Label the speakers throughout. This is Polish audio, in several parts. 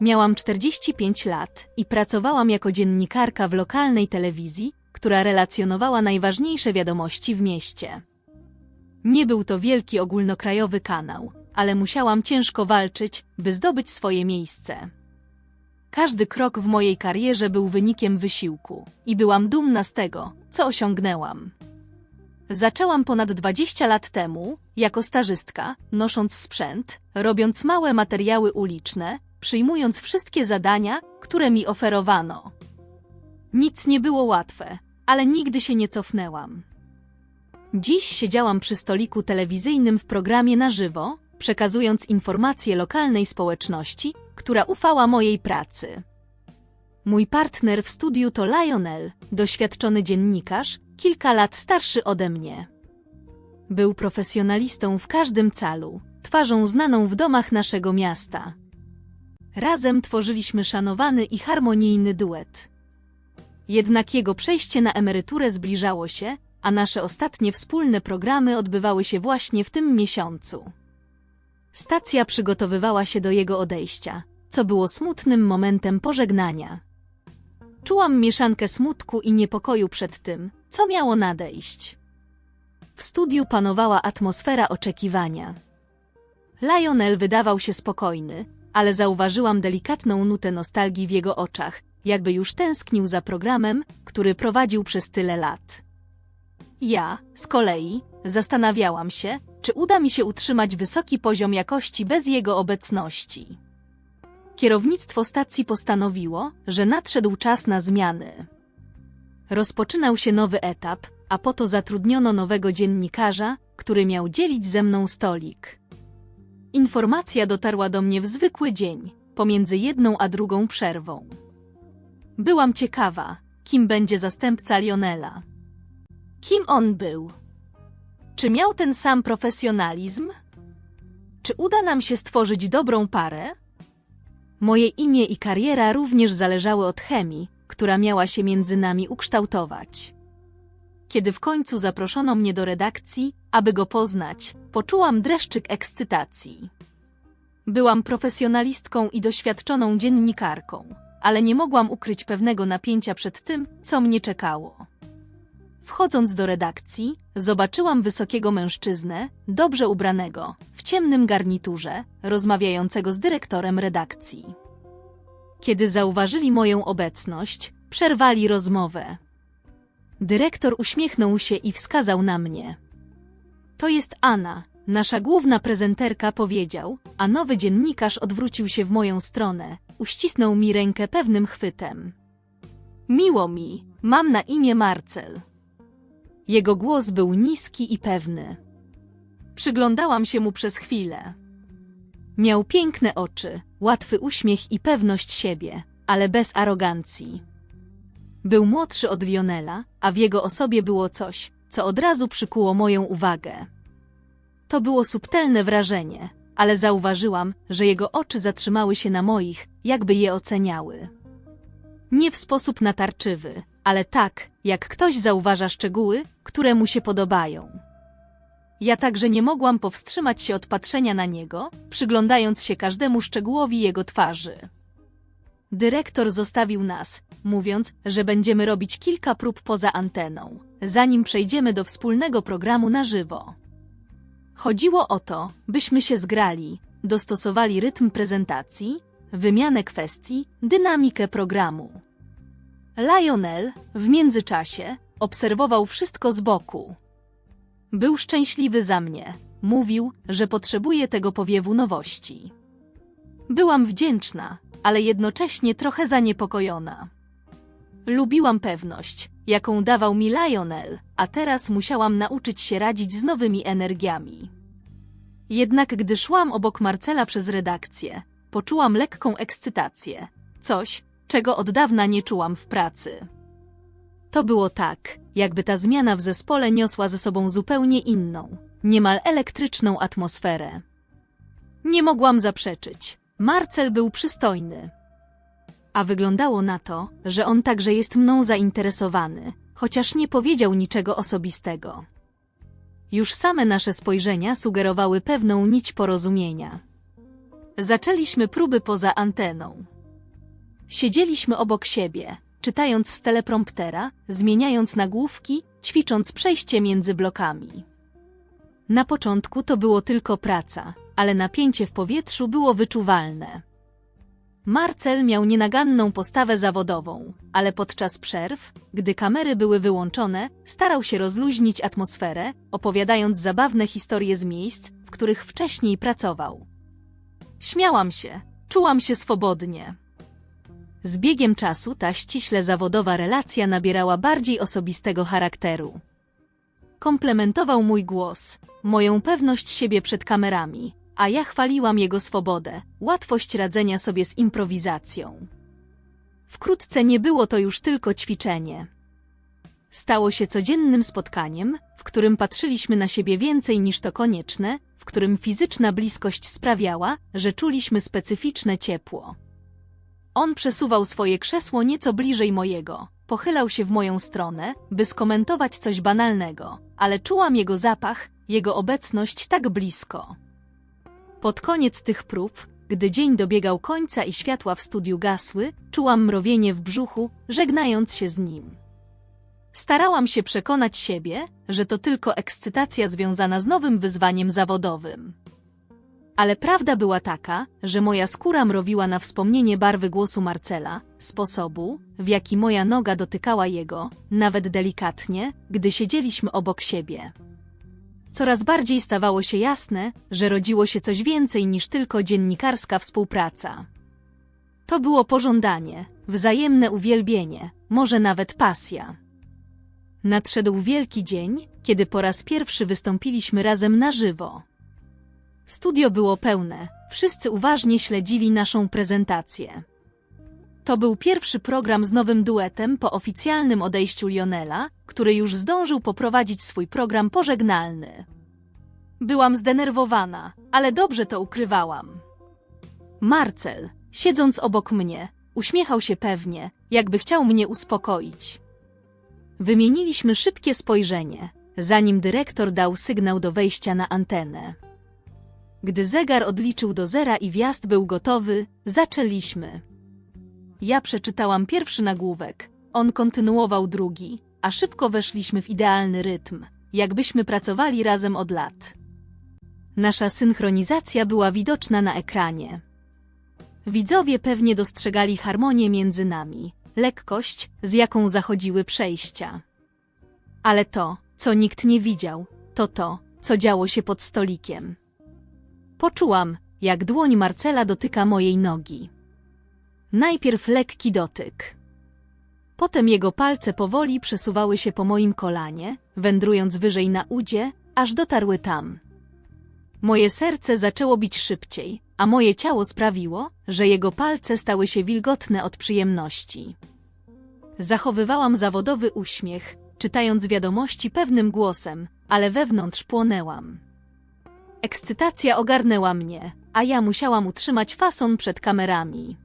Speaker 1: Miałam 45 lat i pracowałam jako dziennikarka w lokalnej telewizji, która relacjonowała najważniejsze wiadomości w mieście. Nie był to wielki ogólnokrajowy kanał, ale musiałam ciężko walczyć, by zdobyć swoje miejsce. Każdy krok w mojej karierze był wynikiem wysiłku i byłam dumna z tego, co osiągnęłam. Zaczęłam ponad 20 lat temu, jako stażystka, nosząc sprzęt, robiąc małe materiały uliczne, przyjmując wszystkie zadania, które mi oferowano. Nic nie było łatwe, ale nigdy się nie cofnęłam. Dziś siedziałam przy stoliku telewizyjnym w programie na żywo, przekazując informacje lokalnej społeczności, która ufała mojej pracy. Mój partner w studiu to Lionel, doświadczony dziennikarz, kilka lat starszy ode mnie. Był profesjonalistą w każdym calu, twarzą znaną w domach naszego miasta. Razem tworzyliśmy szanowany i harmonijny duet. Jednak jego przejście na emeryturę zbliżało się, a nasze ostatnie wspólne programy odbywały się właśnie w tym miesiącu. Stacja przygotowywała się do jego odejścia, co było smutnym momentem pożegnania. Czułam mieszankę smutku i niepokoju przed tym, co miało nadejść. W studiu panowała atmosfera oczekiwania. Lionel wydawał się spokojny, ale zauważyłam delikatną nutę nostalgii w jego oczach, jakby już tęsknił za programem, który prowadził przez tyle lat. Ja, z kolei, zastanawiałam się, czy uda mi się utrzymać wysoki poziom jakości bez jego obecności. Kierownictwo stacji postanowiło, że nadszedł czas na zmiany. Rozpoczynał się nowy etap, a po to zatrudniono nowego dziennikarza, który miał dzielić ze mną stolik. Informacja dotarła do mnie w zwykły dzień, pomiędzy jedną a drugą przerwą. Byłam ciekawa, kim będzie zastępca Lionela. Kim on był? Czy miał ten sam profesjonalizm? Czy uda nam się stworzyć dobrą parę? Moje imię i kariera również zależały od chemii, która miała się między nami ukształtować. Kiedy w końcu zaproszono mnie do redakcji, aby go poznać, poczułam dreszczyk ekscytacji. Byłam profesjonalistką i doświadczoną dziennikarką, ale nie mogłam ukryć pewnego napięcia przed tym, co mnie czekało. Wchodząc do redakcji, zobaczyłam wysokiego mężczyznę, dobrze ubranego, w ciemnym garniturze, rozmawiającego z dyrektorem redakcji. Kiedy zauważyli moją obecność, przerwali rozmowę. Dyrektor uśmiechnął się i wskazał na mnie. To jest Anna, nasza główna prezenterka powiedział, a nowy dziennikarz odwrócił się w moją stronę, uścisnął mi rękę pewnym chwytem. Miło mi, mam na imię Marcel. Jego głos był niski i pewny. Przyglądałam się mu przez chwilę. Miał piękne oczy, łatwy uśmiech i pewność siebie, ale bez arogancji. Był młodszy od Lionela, a w jego osobie było coś, co od razu przykuło moją uwagę. To było subtelne wrażenie, ale zauważyłam, że jego oczy zatrzymały się na moich, jakby je oceniały. Nie w sposób natarczywy, ale tak, jak ktoś zauważa szczegóły, które mu się podobają. Ja także nie mogłam powstrzymać się od patrzenia na niego, przyglądając się każdemu szczegółowi jego twarzy. Dyrektor zostawił nas, mówiąc, że będziemy robić kilka prób poza anteną, zanim przejdziemy do wspólnego programu na żywo. Chodziło o to, byśmy się zgrali, dostosowali rytm prezentacji, wymianę kwestii, dynamikę programu. Lionel, w międzyczasie, obserwował wszystko z boku. Był szczęśliwy za mnie. Mówił, że potrzebuje tego powiewu nowości. Byłam wdzięczna, ale jednocześnie trochę zaniepokojona. Lubiłam pewność, jaką dawał mi Lionel, a teraz musiałam nauczyć się radzić z nowymi energiami. Jednak gdy szłam obok Marcela przez redakcję, poczułam lekką ekscytację. Coś, czego od dawna nie czułam w pracy. To było tak, jakby ta zmiana w zespole niosła ze sobą zupełnie inną, niemal elektryczną atmosferę. Nie mogłam zaprzeczyć. Marcel był przystojny. A wyglądało na to, że on także jest mną zainteresowany, chociaż nie powiedział niczego osobistego. Już same nasze spojrzenia sugerowały pewną nić porozumienia. Zaczęliśmy próby poza anteną. Siedzieliśmy obok siebie, czytając z telepromptera, zmieniając nagłówki, ćwicząc przejście między blokami. Na początku to było tylko praca, ale napięcie w powietrzu było wyczuwalne. Marcel miał nienaganną postawę zawodową, ale podczas przerw, gdy kamery były wyłączone, starał się rozluźnić atmosferę, opowiadając zabawne historie z miejsc, w których wcześniej pracował. Śmiałam się, czułam się swobodnie. Z biegiem czasu ta ściśle zawodowa relacja nabierała bardziej osobistego charakteru. Komplementował mój głos, moją pewność siebie przed kamerami, a ja chwaliłam jego swobodę, łatwość radzenia sobie z improwizacją. Wkrótce nie było to już tylko ćwiczenie. Stało się codziennym spotkaniem, w którym patrzyliśmy na siebie więcej niż to konieczne, w którym fizyczna bliskość sprawiała, że czuliśmy specyficzne ciepło. On przesuwał swoje krzesło nieco bliżej mojego, pochylał się w moją stronę, by skomentować coś banalnego, ale czułam jego zapach, jego obecność tak blisko. Pod koniec tych prób, gdy dzień dobiegał końca i światła w studiu gasły, czułam mrowienie w brzuchu, żegnając się z nim. Starałam się przekonać siebie, że to tylko ekscytacja związana z nowym wyzwaniem zawodowym. Ale prawda była taka, że moja skóra mrowiła na wspomnienie barwy głosu Marcela, sposobu, w jaki moja noga dotykała jego, nawet delikatnie, gdy siedzieliśmy obok siebie. Coraz bardziej stawało się jasne, że rodziło się coś więcej niż tylko dziennikarska współpraca. To było pożądanie, wzajemne uwielbienie, może nawet pasja. Nadszedł wielki dzień, kiedy po raz pierwszy wystąpiliśmy razem na żywo. Studio było pełne, wszyscy uważnie śledzili naszą prezentację. To był pierwszy program z nowym duetem po oficjalnym odejściu Lionela, który już zdążył poprowadzić swój program pożegnalny. Byłam zdenerwowana, ale dobrze to ukrywałam. Marcel, siedząc obok mnie, uśmiechał się pewnie, jakby chciał mnie uspokoić. Wymieniliśmy szybkie spojrzenie, zanim dyrektor dał sygnał do wejścia na antenę. Gdy zegar odliczył do zera i wjazd był gotowy, zaczęliśmy. Ja przeczytałam pierwszy nagłówek, on kontynuował drugi, a szybko weszliśmy w idealny rytm, jakbyśmy pracowali razem od lat. Nasza synchronizacja była widoczna na ekranie. Widzowie pewnie dostrzegali harmonię między nami, lekkość, z jaką zachodziły przejścia. Ale to, co nikt nie widział, to to, co działo się pod stolikiem. Poczułam, jak dłoń Marcela dotyka mojej nogi. Najpierw lekki dotyk. Potem jego palce powoli przesuwały się po moim kolanie, wędrując wyżej na udzie, aż dotarły tam. Moje serce zaczęło bić szybciej, a moje ciało sprawiło, że jego palce stały się wilgotne od przyjemności. Zachowywałam zawodowy uśmiech, czytając wiadomości pewnym głosem, ale wewnątrz płonęłam. Ekscytacja ogarnęła mnie, a ja musiałam utrzymać fason przed kamerami.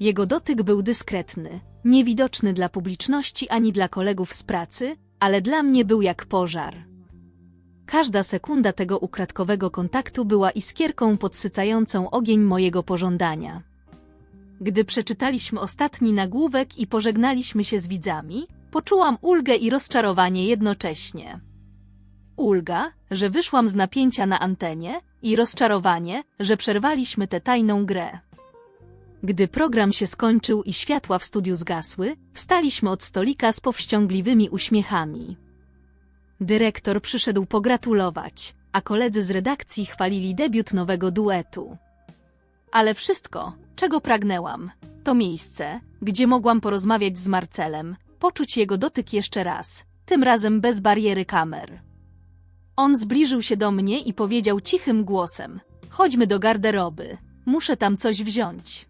Speaker 1: Jego dotyk był dyskretny, niewidoczny dla publiczności ani dla kolegów z pracy, ale dla mnie był jak pożar. Każda sekunda tego ukradkowego kontaktu była iskierką podsycającą ogień mojego pożądania. Gdy przeczytaliśmy ostatni nagłówek i pożegnaliśmy się z widzami, poczułam ulgę i rozczarowanie jednocześnie. Ulga, że wyszłam z napięcia na antenie i rozczarowanie, że przerwaliśmy tę tajną grę. Gdy program się skończył i światła w studiu zgasły, wstaliśmy od stolika z powściągliwymi uśmiechami. Dyrektor przyszedł pogratulować, a koledzy z redakcji chwalili debiut nowego duetu. Ale wszystko, czego pragnęłam, to miejsce, gdzie mogłam porozmawiać z Marcelem, poczuć jego dotyk jeszcze raz, tym razem bez bariery kamer. On zbliżył się do mnie i powiedział cichym głosem: Chodźmy do garderoby, muszę tam coś wziąć.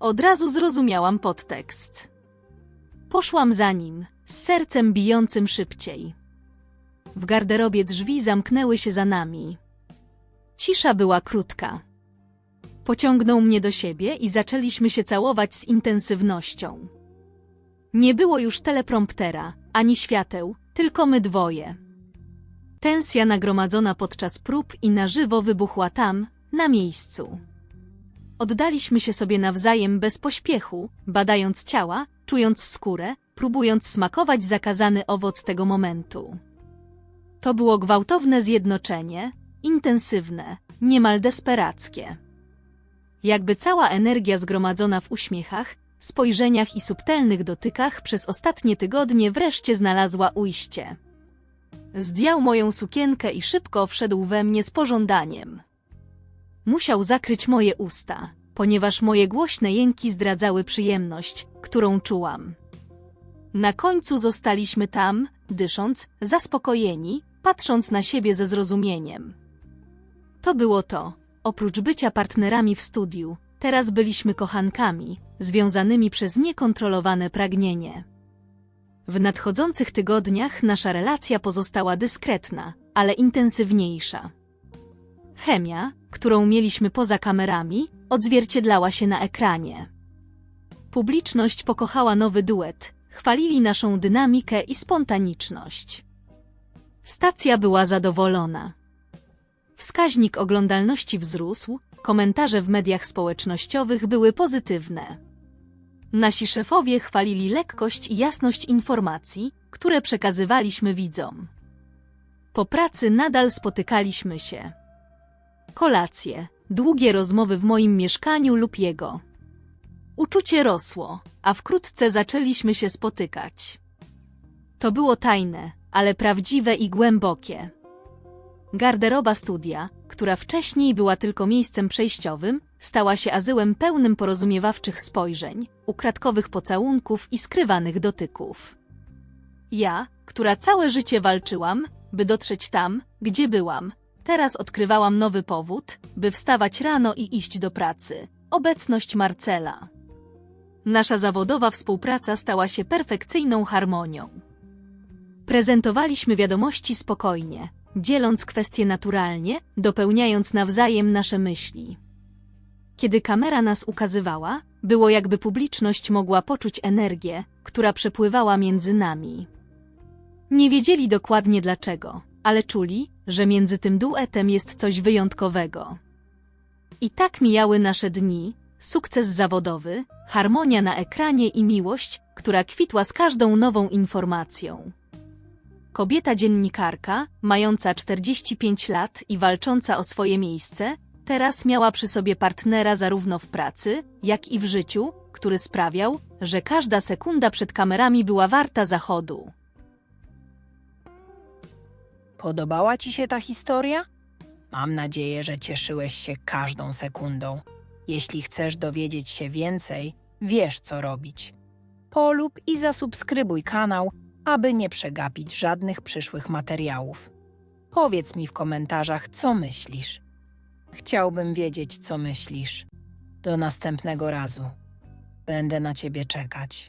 Speaker 1: Od razu zrozumiałam podtekst. Poszłam za nim, z sercem bijącym szybciej. W garderobie drzwi zamknęły się za nami. Cisza była krótka. Pociągnął mnie do siebie i zaczęliśmy się całować z intensywnością. Nie było już telepromptera, ani świateł, tylko my dwoje. Tensja nagromadzona podczas prób i na żywo wybuchła tam, na miejscu. Oddaliśmy się sobie nawzajem bez pośpiechu, badając ciała, czując skórę, próbując smakować zakazany owoc tego momentu. To było gwałtowne zjednoczenie, intensywne, niemal desperackie. Jakby cała energia zgromadzona w uśmiechach, spojrzeniach i subtelnych dotykach przez ostatnie tygodnie wreszcie znalazła ujście. Zdjął moją sukienkę i szybko wszedł we mnie z pożądaniem. Musiał zakryć moje usta, ponieważ moje głośne jęki zdradzały przyjemność, którą czułam. Na końcu zostaliśmy tam, dysząc, zaspokojeni, patrząc na siebie ze zrozumieniem. To było to. Oprócz bycia partnerami w studiu, teraz byliśmy kochankami, związanymi przez niekontrolowane pragnienie. W nadchodzących tygodniach nasza relacja pozostała dyskretna, ale intensywniejsza. Chemia, którą mieliśmy poza kamerami, odzwierciedlała się na ekranie. Publiczność pokochała nowy duet, chwalili naszą dynamikę i spontaniczność. Stacja była zadowolona. Wskaźnik oglądalności wzrósł, komentarze w mediach społecznościowych były pozytywne. Nasi szefowie chwalili lekkość i jasność informacji, które przekazywaliśmy widzom. Po pracy nadal spotykaliśmy się. Kolacje, długie rozmowy w moim mieszkaniu lub jego. Uczucie rosło, a wkrótce zaczęliśmy się spotykać. To było tajne, ale prawdziwe i głębokie. Garderoba studia, która wcześniej była tylko miejscem przejściowym, stała się azyłem pełnym porozumiewawczych spojrzeń, ukradkowych pocałunków i skrywanych dotyków. Ja, która całe życie walczyłam, by dotrzeć tam, gdzie byłam, teraz odkrywałam nowy powód, by wstawać rano i iść do pracy. Obecność Marcela. Nasza zawodowa współpraca stała się perfekcyjną harmonią. Prezentowaliśmy wiadomości spokojnie, dzieląc kwestie naturalnie, dopełniając nawzajem nasze myśli. Kiedy kamera nas ukazywała, było jakby publiczność mogła poczuć energię, która przepływała między nami. Nie wiedzieli dokładnie dlaczego, ale czuli, że między tym duetem jest coś wyjątkowego. I tak mijały nasze dni, sukces zawodowy, harmonia na ekranie i miłość, która kwitła z każdą nową informacją. Kobieta dziennikarka, mająca 45 lat i walcząca o swoje miejsce, teraz miała przy sobie partnera zarówno w pracy, jak i w życiu, który sprawiał, że każda sekunda przed kamerami była warta zachodu.
Speaker 2: Podobała Ci się ta historia? Mam nadzieję, że cieszyłeś się każdą sekundą. Jeśli chcesz dowiedzieć się więcej, wiesz co robić. Polub i zasubskrybuj kanał, aby nie przegapić żadnych przyszłych materiałów. Powiedz mi w komentarzach, co myślisz. Chciałbym wiedzieć, co myślisz. Do następnego razu. Będę na Ciebie czekać.